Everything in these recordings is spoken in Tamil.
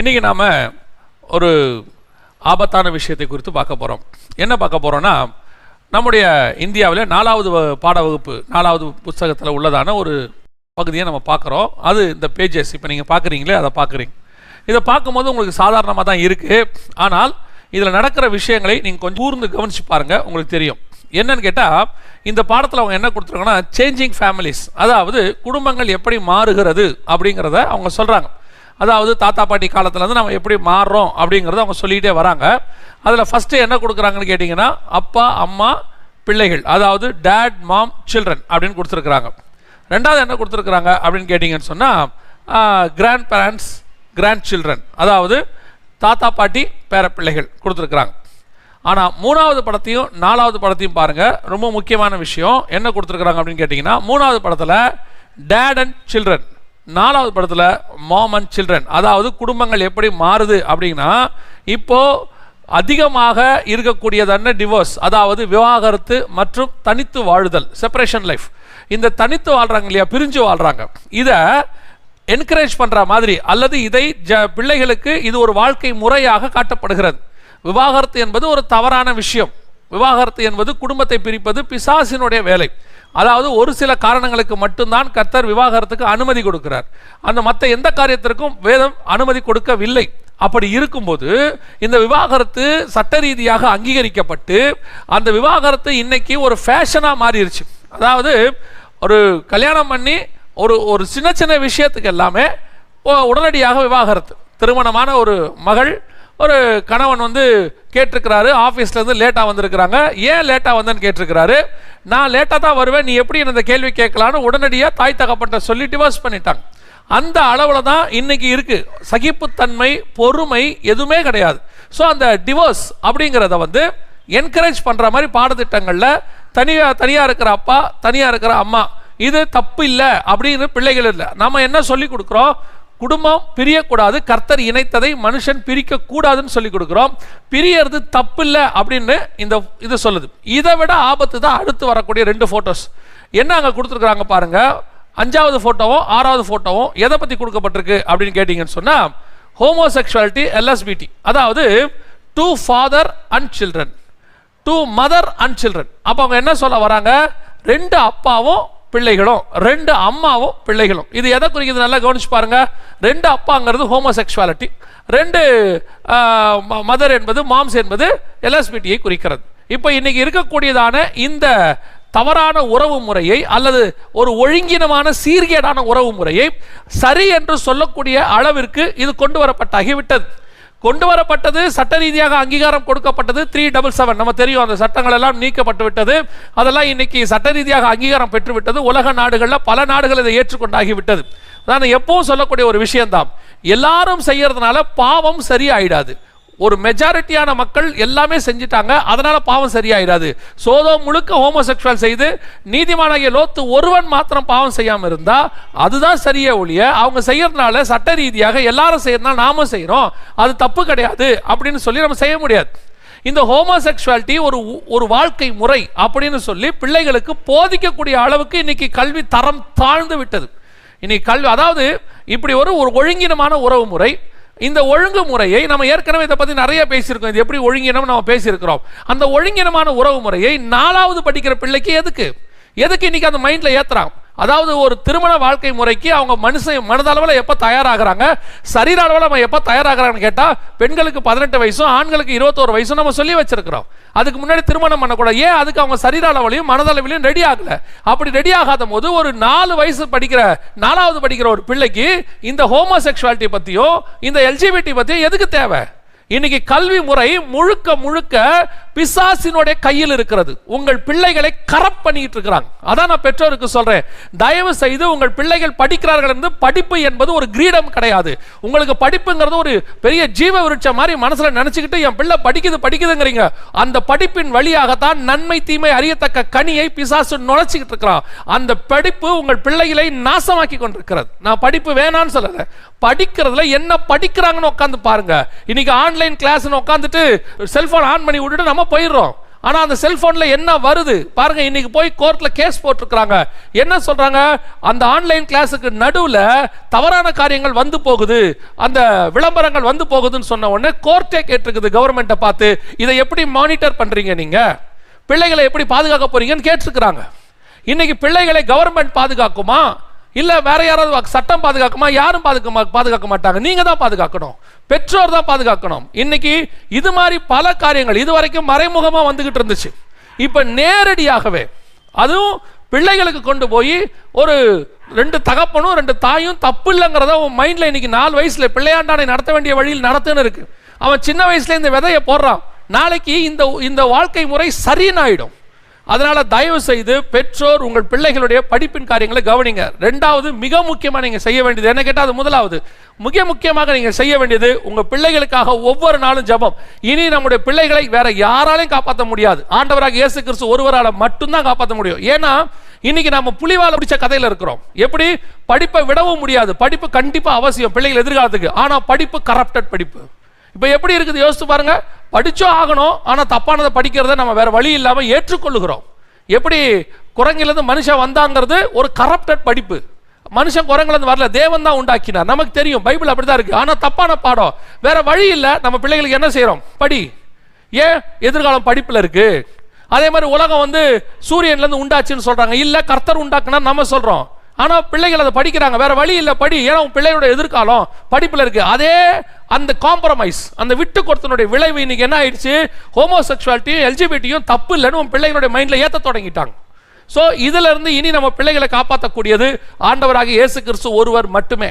இன்றைக்கி நாம் ஒரு ஆபத்தான விஷயத்தை குறித்து பார்க்க போகிறோம் என்ன பார்க்க போகிறோன்னா நம்முடைய இந்தியாவில் நாலாவது வ- பாட வகுப்பு நாலாவது புத்தகத்தில் உள்ளதான ஒரு பகுதியை நம்ம பார்க்குறோம். அது இந்த பேஜஸ் இப்போ நீங்கள் பார்க்குறீங்களே அதை பார்க்குறீங்க. இதை பார்க்கும்போது உங்களுக்கு சாதாரணமாக தான் இருக்குது ஆனால் இதில் நடக்கிற விஷயங்களை நீங்கள் கொஞ்சம் கூர்ந்து கவனித்து பாருங்கள் உங்களுக்கு தெரியும். என்னன்னு கேட்டால் இந்த பாடத்தில் அவங்க என்ன கொடுத்துருக்காங்கன்னா சேஞ்சிங் ஃபேமிலிஸ் அதாவது குடும்பங்கள் எப்படி மாறுகிறது அப்படிங்கிறத அவங்க சொல்கிறாங்க அதாவது தாத்தா பாட்டி காலத்துலேருந்து நம்ம எப்படி மாறுறோம் அப்படிங்கிறத அவங்க சொல்லிகிட்டே வராங்க. அதில் ஃபஸ்ட்டு என்ன கொடுக்குறாங்கன்னு கேட்டிங்கன்னா அப்பா அம்மா பிள்ளைகள் அதாவது டேட் மாம் சில்ட்ரன் அப்படின்னு கொடுத்துருக்குறாங்க. ரெண்டாவது என்ன கொடுத்துருக்குறாங்க அப்படின்னு கேட்டிங்கன்னு சொன்னால் கிராண்ட் பேரண்ட்ஸ் கிராண்ட் சில்ட்ரன் அதாவது தாத்தா பாட்டி பேர பிள்ளைகள் கொடுத்துருக்குறாங்க. ஆனால் மூணாவது படத்தையும் நாலாவது படத்தையும் பாருங்கள் ரொம்ப முக்கியமான விஷயம் என்ன கொடுத்துருக்குறாங்க அப்படின்னு கேட்டிங்கன்னா மூணாவது படத்தில் டேட் அண்ட் சில்ட்ரன் நாலாவது படத்தில் மாம் அண்ட் சில்ட்ரன் அதாவது குடும்பங்கள் எப்படி மாறுது அப்படின்னா இப்போது அதிகமாக இருக்கக்கூடியதான டிவோர்ஸ் அதாவது விவாகரத்து மற்றும் தனித்து வாழுதல் செப்பரேஷன் லைஃப் இந்த தனித்து வாழ்கிறாங்க இல்லையா பிரிஞ்சு வாழ்கிறாங்க இதை என்கரேஜ் பண்ணுற மாதிரி அல்லது இதை ஜ பிள்ளைகளுக்கு இது ஒரு வாழ்க்கை முறையாக காட்டப்படுகிறது. விவாகரத்து என்பது ஒரு தவறான விஷயம். விவாகரத்து என்பது குடும்பத்தை பிரிப்பது பிசாசினுடைய வேலை. அதாவது ஒரு சில காரணங்களுக்கு மட்டும்தான் கர்த்தர் விவாகரத்துக்கு அனுமதி கொடுக்கிறார். அந்த மற்ற எந்த காரியத்திற்கும் வேதம் அனுமதி கொடுக்கவில்லை. அப்படி இருக்கும்போது இந்த விவாகரத்து சட்ட ரீதியாக அங்கீகரிக்கப்பட்டு அந்த விவாகரத்து இன்னைக்கு ஒரு ஃபேஷனாக மாறிடுச்சு அதாவது ஒரு கல்யாணம் பண்ணி ஒரு ஒரு சின்ன சின்ன விஷயத்துக்கு எல்லாமே உடனடியாக விவாகரத்து. திருமணமான ஒரு மகள் ஒரு கணவன் வந்து கேட்டிருக்கிறாரு ஆஃபீஸ்லேருந்து லேட்டாக வந்திருக்கிறாங்க. ஏன் லேட்டாக வந்தேன்னு கேட்டிருக்கிறாரு? நான் லேட்டாக தான் வருவேன் நீ எப்படி இந்த கேள்வி கேட்கலான்னு உடனடியாக தாய் தகப்பட்ட சொல்லி டிவோர்ஸ் பண்ணிட்டாங்க. அந்த அளவில் தான் இன்னைக்கு இருக்குது சகிப்புத்தன்மை பொறுமை எதுவுமே கிடையாது. ஸோ அந்த டிவோர்ஸ் அப்படிங்கிறத வந்து என்கரேஜ் பண்ணுற மாதிரி பாடத்திட்டங்களில் தனியாக தனியாக இருக்கிற அப்பா தனியாக இருக்கிற அம்மா இது தப்பு இல்லை அப்படின்னு பிள்ளைகள் இல்லை. நம்ம என்ன சொல்லி கொடுக்குறோம்? குடும்பம் பிரியக்கூடாது கர்த்தர் இணைத்ததை மனுஷன் பிரிக்க கூடாதுன்னு சொல்லி கொடுக்குறோம். பிரியறது தப்பு இல்லை அப்படின்னு இந்த இது சொல்லுது. இதை விட ஆபத்து தான் அடுத்து வரக்கூடிய ரெண்டு ஃபோட்டோஸ் என்ன அங்கே கொடுத்துருக்குறாங்க பாருங்க. அஞ்சாவது ஃபோட்டோவும் ஆறாவது ஃபோட்டோவும் எதை பற்றி கொடுக்கப்பட்டிருக்கு அப்படின்னு கேட்டிங்கன்னு சொன்னால் ஹோமோசெக்சுவாலிட்டி எல்எஸ்பிடி அதாவது two father and children two mother and children அப்போ அவங்க என்ன சொல்ல வராங்க? ரெண்டு அப்பாவும் பிள்ளைகளும் ரெண்டு அம்மாவும் பிள்ளைகளும் இது எதை குறிக்குது? நல்லா கவனிச்சு பாருங்க. ரெண்டு அப்பாங்கிறது ஹோமோசெக்ஷுவாலிட்டி. ரெண்டு மதர் என்பது மாம்ஸ் என்பது எல்எஸ்பிடியை குறிக்கிறது. இப்போ இன்னைக்கு இருக்கக்கூடியதான இந்த தவறான உறவு முறையை அல்லது ஒரு ஒழுங்கினமான சீர்கேடான உறவு முறையை சரி என்று சொல்லக்கூடிய அளவிற்கு இது கொண்டு வரப்பட்டாகிவிட்டது கொண்டு வரப்பட்டது சட்ட ரீதியாக அங்கீகாரம் கொடுக்கப்பட்டது த்ரீ டபுள் செவன் நம்ம தெரியும் அந்த சட்டங்கள் எல்லாம் நீக்கப்பட்டு விட்டது. அதெல்லாம் இன்னைக்கு சட்ட ரீதியாக அங்கீகாரம் பெற்று விட்டது உலக நாடுகளில் பல நாடுகள் இதை ஏற்றுக்கொண்டாகி விட்டது. நான் எப்பவும் சொல்லக்கூடிய ஒரு விஷயம்தான். எல்லாரும் செய்யறதுனால பாவம் சரியாயிடாது. ஒரு மெஜாரிட்டியான மக்கள் எல்லாமே செஞ்சிட்டாங்க. அதனால பாவம் சரியாயிராது. சோதோ முழுக்க ஹோமோசெக்சுவல் செய்து நீதிமானாகிய லோத்து ஒருவன் மாத்திரம் பாவம் செய்யாமல் இருந்தா அதுதான் சரியே ஒழிய அவங்க செய்யறதுனால சட்ட ரீதியாக எல்லாரும் செய்யறதுனால நாமும் செய்யறோம் அது தப்பு கிடையாது அப்படின்னு சொல்லி நம்ம செய்ய முடியாது. இந்த ஹோமோசெக்சுவாலிட்டி ஒரு ஒரு வாழ்க்கை முறை அப்படின்னு சொல்லி பிள்ளைகளுக்கு போதிக்கக்கூடிய அளவுக்கு இன்னைக்கு கல்வி தரம் தாழ்ந்து விட்டது. இன்னைக்கு கல்வி அதாவது இப்படி ஒரு ஒரு ஒழுங்கினமான உறவு முறை இந்த ஒழுங்கு முறையை நம்ம ஏற்கனவே இதை பற்றி நிறைய பேசியிருக்கோம். இது எப்படி ஒழுங்கினம் நம்ம பேசியிருக்கிறோம். அந்த ஒழுங்கினமான உறவு முறையை நாலாவது படிக்கிற பிள்ளைக்கு எதுக்கு? எதுக்கு இன்னைக்கு அந்த மைண்டில் ஏற்றுறான் அதாவது ஒரு திருமண வாழ்க்கை முறைக்கு அவங்க மனுஷன் மனதளவில் எப்போ தயாராகிறாங்க? சரீர அளவில் நம்ம எப்போ தயாராகிறாங்கன்னு கேட்டால் பெண்களுக்கு பதினெட்டு வயசும் ஆண்களுக்கு இருபத்தோரு வயசும் நம்ம சொல்லி வச்சிருக்கிறோம். அதுக்கு முன்னாடி திருமணம் பண்ணக்கூடாது. ஏன் அதுக்கு அவங்க சரீர அளவிலையும் மனதளவிலையும் ரெடி ஆகலை? அப்படி ரெடி ஆகாத போது ஒரு நாலு வயசு படிக்கிற நாலாவது படிக்கிற ஒரு பிள்ளைக்கு இந்த ஹோமோசெக்சுவாலிட்டி பற்றியும் இந்த எல்ஜிபிடி பற்றியும் எதுக்கு தேவை? இன்னைக்கு கல்வி முறை முழுக்க முழுக்க பிசாசினுடைய கையில் இருக்கிறது. உங்கள் பிள்ளைகளை கரப் பண்ணிட்டு இருக்கிறாங்க. அதான் நான் பெற்றோருக்கு சொல்றேன். தயவு செய்து உங்கள் பிள்ளைகள் படிக்கிறார்கள் என்று படிப்பு என்பது ஒரு கிரீடம் கிடையாது. உங்களுக்கு படிப்புங்கிறது ஒரு பெரிய ஜீவ விருட்சம் மாதிரி மனசுல நினைச்சுக்கிட்டு என் பிள்ளை படிக்குது படிக்குதுங்கிறீங்க. அந்த படிப்பின் வழியாகத்தான் நன்மை தீமை அறியத்தக்க கனியை பிசாசு நுழைச்சிக்கிட்டு இருக்கிறான். அந்த படிப்பு உங்கள் பிள்ளைகளை நாசமாக்கி கொண்டிருக்கிறது. நான் படிப்பு வேணான்னு சொல்லல. படிக்கிறதுல என்ன படிக்கிறாங்கன்னு உட்காந்து பாருங்க. இன்னைக்கு ஆன்லைன் கிளாஸ்னு உட்காந்துட்டு செல்போன் ஆன் பண்ணி விட்டுட்டு நம்ம போயிடுறோம். ஆனால் அந்த செல்ஃபோனில் என்ன வருது? பாருங்க இன்னைக்கு போய் கோர்ட்டில் கேஸ் போட்டிருக்கிறாங்க. என்ன சொல்றாங்க? அந்த ஆன்லைன் கிளாஸுக்கு நடுவில் தவறான காரியங்கள் வந்து போகுது. அந்த விளம்பரங்கள் வந்து போகுதுன்னு சொன்ன உடனே கோர்ட்டே கேட்டிருக்குது கவர்மெண்ட்டை பார்த்து இதை எப்படி மானிட்டர் பண்ணுறீங்க நீங்கள் பிள்ளைகளை எப்படி பாதுகாக்க போறீங்கன்னு கேட்டிருக்கிறாங்க. இன்னைக்கு பிள்ளைகளை கவர்மெண்ட் பாதுகாக்குமா? இல்லை வேற யாராவது சட்டம் பாதுகாக்குமா? யாரும் பாதுகா பாதுகாக்க மாட்டாங்க. நீங்கள் தான் பாதுகாக்கணும். பெற்றோர் தான் பாதுகாக்கணும். இன்னைக்கு இது மாதிரி பல காரியங்கள் இது வரைக்கும் மறைமுகமாக வந்துகிட்டு இருந்துச்சு. இப்போ நேரடியாகவே அதுவும் பிள்ளைகளுக்கு கொண்டு போய் ஒரு ரெண்டு தகப்பனும் ரெண்டு தாயும் தப்பு இல்லைங்கிறத உன் மைண்டில் இன்னைக்கு நாலு வயசில் பிள்ளையாண்டானை நடத்த வேண்டிய வழியில் நடத்துன்னு இருக்கு. அவன் சின்ன வயசுல இந்த விதையை போடுறான். நாளைக்கு இந்த இந்த வாழ்க்கை முறை சரின்னு ஆயிடும். அதனால தயவு செய்து பெற்றோர் உங்கள் பிள்ளைகளுடைய படிப்பின் காரியங்களை கவனிங்க. ரெண்டாவது மிக முக்கியமாக நீங்கள் செய்ய வேண்டியது. என்ன கேட்டால் அது முதலாவது. மிக முக்கியமாக நீங்கள் செய்ய வேண்டியது உங்கள் பிள்ளைகளுக்காக ஒவ்வொரு நாளும் ஜெபம். இனி நம்முடைய பிள்ளைகளை வேற யாராலையும் காப்பாற்ற முடியாது. ஆண்டவராக இயேசு கிறிஸ்து ஒருவரால் மட்டும்தான் காப்பாற்ற முடியும். ஏன்னா இன்னைக்கு நம்ம புலிவால பிடிச்ச கதையில இருக்கிறோம். எப்படி? படிப்பை விடவும் முடியாது. படிப்பு கண்டிப்பாக அவசியம் பிள்ளைகள் எதிர்காலத்துக்கு. ஆனால் படிப்பு கரப்டட் படிப்பு. இப்போ எப்படி இருக்குது? யோசித்து பாருங்க. படித்தோம் ஆகணும் ஆனால் தப்பானதை படிக்கிறத நம்ம வேறு வழி இல்லாமல் ஏற்றுக்கொள்ளுகிறோம். எப்படி? குரங்கிலேருந்து மனுஷன் வந்தாங்கிறது ஒரு கரப்டட் படிப்பு. மனுஷன் குரங்கிலேருந்து வரல தேவன் தான் உண்டாக்கினார். நமக்கு தெரியும் பைபிள் அப்படிதான் இருக்குது ஆனால் தப்பான பாடம். வேறு வழி இல்லை நம்ம பிள்ளைகளுக்கு என்ன செய்கிறோம் படி. ஏன்? எதிர்காலம் படிப்பில் இருக்குது அதே மாதிரி உலகம் வந்து சூரியன்லேருந்து உண்டாச்சுன்னு சொல்கிறாங்க இல்லை கர்த்தர் உண்டாக்குனா நம்ம சொல்கிறோம் ஆனால் பிள்ளைகள் அதை படிக்கிறாங்க. வேற வழி இல்லை படி. ஏன்னா உன் பிள்ளையோட எதிர்காலம் படிப்பில் இருக்கு. அதே அந்த காம்ப்ரமைஸ் அந்த விட்டு கொடுத்தனுடைய விளைவு இன்னைக்கு என்ன ஆயிடுச்சு? ஹோமோசெக்சுவாலிட்டியும் எல்ஜிபிட்டியும் தப்பு இல்லைன்னு உன் பிள்ளைகளுடைய மைண்டில் ஏற்ற தொடங்கிட்டாங்க. ஸோ இதிலிருந்து இனி நம்ம பிள்ளைகளை காப்பாற்றக்கூடியது ஆண்டவராக இயேசு கிறிஸ்து ஒருவர் மட்டுமே.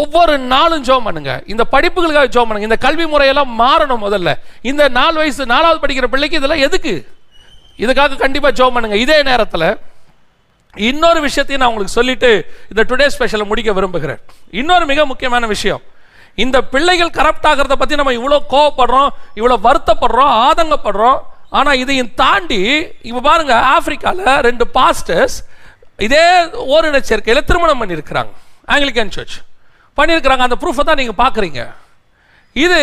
ஒவ்வொரு நாளும் ஜோம் பண்ணுங்க. இந்த படிப்புகளுக்காக ஜோம் பண்ணுங்க. இந்த கல்வி முறையெல்லாம் மாறணும் முதல்ல. இந்த நாலு வயசு நாலாவது படிக்கிற பிள்ளைக்கு இதெல்லாம் எதுக்கு? இதுக்காக கண்டிப்பாக ஜோம் பண்ணுங்க. இதே நேரத்தில் இன்னொரு விஷயத்தையும் நான் உங்களுக்கு சொல்லிட்டு இந்த டுடே ஸ்பெஷலை முடிக்க விரும்புகிறேன். இன்னொரு மிக முக்கியமான விஷயம். இந்த பிள்ளைகள் கரப்ட் ஆகிறத பற்றி நம்ம இவ்வளோ கோவப்படுறோம் இவ்வளோ வருத்தப்படுறோம் ஆதங்கப்படுறோம். ஆனால் இதையும் தாண்டி இப்போ பாருங்க ஆப்பிரிக்காவில் ரெண்டு பாஸ்டர்ஸ் இதே ஓரின சேர்க்கையில் திருமணம் பண்ணியிருக்கிறாங்க. ஆங்கிலிக்கன் சர்ச் பண்ணியிருக்கிறாங்க. அந்த ப்ரூஃபை தான் நீங்கள் பார்க்குறீங்க. இது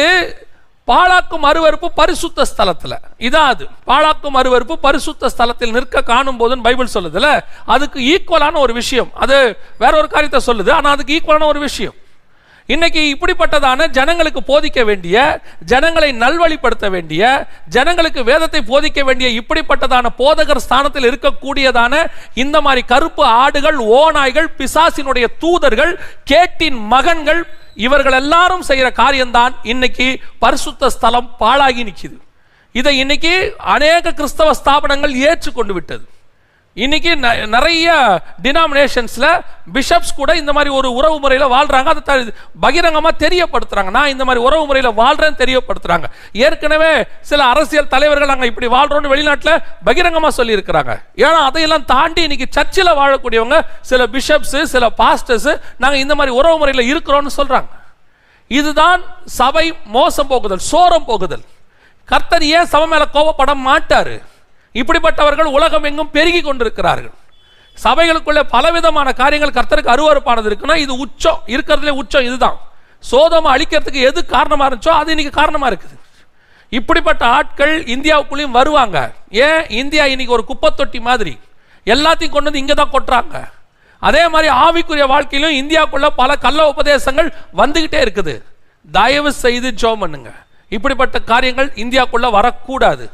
பாழாக்கும் அருவருப்பு பரிசுத்த ஸ்தலத்தில். இதான் அது. பாழாக்கும் அருவருப்பு பரிசுத்த ஸ்தலத்தில் நிற்க காணும் போதுன்னு பைபிள் சொல்லுதுல அதுக்கு ஈக்குவலான ஒரு விஷயம். அது வேற ஒரு காரியத்தை சொல்லுது ஆனால் அதுக்கு ஈக்குவலான ஒரு விஷயம். இன்னைக்கு இப்படிப்பட்டதான ஜனங்களுக்கு போதிக்க வேண்டிய ஜனங்களை நல்வழிப்படுத்த வேண்டிய ஜனங்களுக்கு வேதத்தை போதிக்க வேண்டிய இப்படிப்பட்டதான போதகர் ஸ்தானத்தில் இருக்கக்கூடியதான இந்த மாதிரி கருப்பு ஆடுகள் ஓநாய்கள் பிசாசினுடைய தூதர்கள் கேட்டின் மகன்கள் இவர்கள் எல்லாரும் செய்கிற காரியம்தான் இன்னைக்கு பரிசுத்த ஸ்தலம் பாழாகி நிற்கிது. இதை இன்னைக்கு அநேக கிறிஸ்தவ ஸ்தாபனங்கள் ஏற்றுக்கொண்டு விட்டது. இன்னைக்கு ந- நிறைய டினாமினேஷன்ஸில் பிஷப்ஸ் கூட இந்த மாதிரி ஒரு உறவு முறையில் வாழ்கிறாங்க அதை த- தெரியப்படுத்துகிறாங்க நான் இந்த மாதிரி உறவு முறையில் வாழ்கிறேன்னு தெரியப்படுத்துகிறாங்க ஏற்கனவே சில அரசியல் தலைவர்கள் நாங்கள் இப்படி வாழ்கிறோன்னு வெளிநாட்டில் பகிரங்கமாக சொல்லியிருக்கிறாங்க. ஏன்னா அதையெல்லாம் தாண்டி இன்னைக்கு சர்ச்சில் வாழக்கூடியவங்க சில பிஷப்ஸு சில பாஸ்டர்ஸு நாங்கள் இந்த மாதிரி உறவு முறையில் இருக்கிறோன்னு சொல்கிறாங்க இதுதான் சபை மோசம் போகுதல் சோரம் போகுதல். கர்த்தர் ஏன் சபை மேலே கோபப்பட மாட்டார்? இப்படிப்பட்டவர்கள் உலகம் எங்கும் பெருகி கொண்டிருக்கிறார்கள். சபைகளுக்குள்ள பலவிதமான காரியங்கள் கர்த்தருக்கு அருவருப்பானது இருக்குன்னா இது உச்சம் இருக்கிறதுலே உச்சம் இதுதான். சோதமா அழிக்கிறதுக்கு எது காரணமா இருந்துச்சோ அது இன்னைக்கு காரணமா இருக்குது. இப்படிப்பட்ட ஆட்கள் இந்தியாவுக்குள்ளேயும் வருவாங்க. ஏன்? இந்தியா இன்னைக்கு ஒரு குப்பை தொட்டி மாதிரி. எல்லாத்தையும் கொண்டு வந்து இங்கே தான் கொட்டுறாங்க. அதே மாதிரி ஆவிக்குரிய வாழ்க்கையிலும் இந்தியாவுக்குள்ள பல கள்ள உபதேசங்கள் வந்துகிட்டே இருக்குது. தயவு செய்து ஜோம் பண்ணுங்க. இப்படிப்பட்ட காரியங்கள் இந்தியாவுக்குள்ள வரக்கூடாது.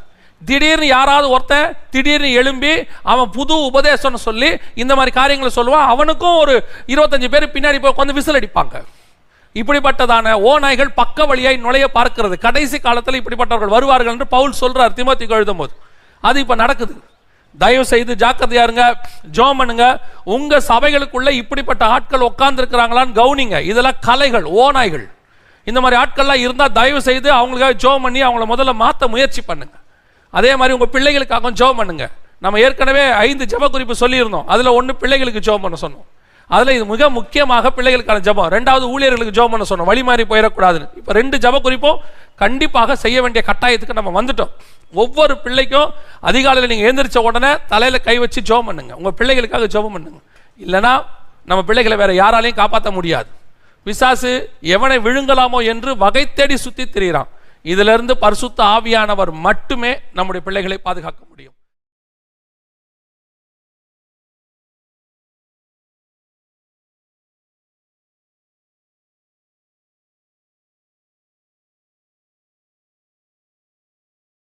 திடீர்னு யாராவது ஒருத்தன் திடீர்னு எழும்பி அவன் புது உபதேசம்னு சொல்லி இந்த மாதிரி காரியங்களை சொல்லுவான். அவனுக்கும் ஒரு இருபத்தஞ்சு பேர் பின்னாடி போய் உட்காந்து விசில் அடிப்பாங்க. இப்படிப்பட்டதான ஓநாய்கள் பக்க வழியாய் நுழைய பார்க்கிறது. கடைசி காலத்தில் இப்படிப்பட்டவர்கள் வருவார்கள் என்று பவுல் சொல்றார் திமோத்திக்கு எழுதும் போது அது இப்போ நடக்குது. தயவு செய்து ஜாக்கிரதையா இருங்க ஜோம் பண்ணுங்க. உங்க சபைகளுக்குள்ள இப்படிப்பட்ட ஆட்கள் உட்கார்ந்து இருக்கிறாங்களான்னு கவுனிங்க. இதெல்லாம் கலைகள் ஓநாய்கள். இந்த மாதிரி ஆட்கள்லாம் இருந்தால் தயவு செய்து அவங்களுக்காக ஜோம் பண்ணி அவங்கள முதல்ல மாற்ற முயற்சி பண்ணுங்க. அதே மாதிரி உங்கள் பிள்ளைகளுக்காகவும் ஜோம் பண்ணுங்க. நம்ம ஏற்கனவே ஐந்து ஜெப குறிப்பு சொல்லியிருந்தோம். அதில் ஒன்று பிள்ளைகளுக்கு ஜோம் பண்ண சொன்னோம். அதில் இது மிக முக்கியமாக பிள்ளைகளுக்கான ஜெபம். ரெண்டாவது ஊழியர்களுக்கு ஜெபம் பண்ண சொன்னோம். வழி மாறி போயிடக்கூடாதுன்னு. இப்போ ரெண்டு ஜப குறிப்பும் கண்டிப்பாக செய்ய வேண்டிய கட்டாயத்துக்கு நம்ம வந்துட்டோம். ஒவ்வொரு பிள்ளைக்கும் அதிகாலையில் நீங்கள் எழுந்திரிச்ச உடனே தலையில் கை வச்சு ஜெபம் பண்ணுங்க. உங்கள் பிள்ளைகளுக்காக ஜெபம் பண்ணுங்க. இல்லைன்னா நம்ம பிள்ளைகளை வேற யாராலையும் காப்பாற்ற முடியாது. பிசாசு எவனை விழுங்கலாமோ என்று வகை தேடி சுற்றி திரியிறான். இதிலிருந்து பரிசுத்த ஆவியானவர் மட்டுமே நம்முடைய பிள்ளைகளை பாதுகாக்க முடியும்.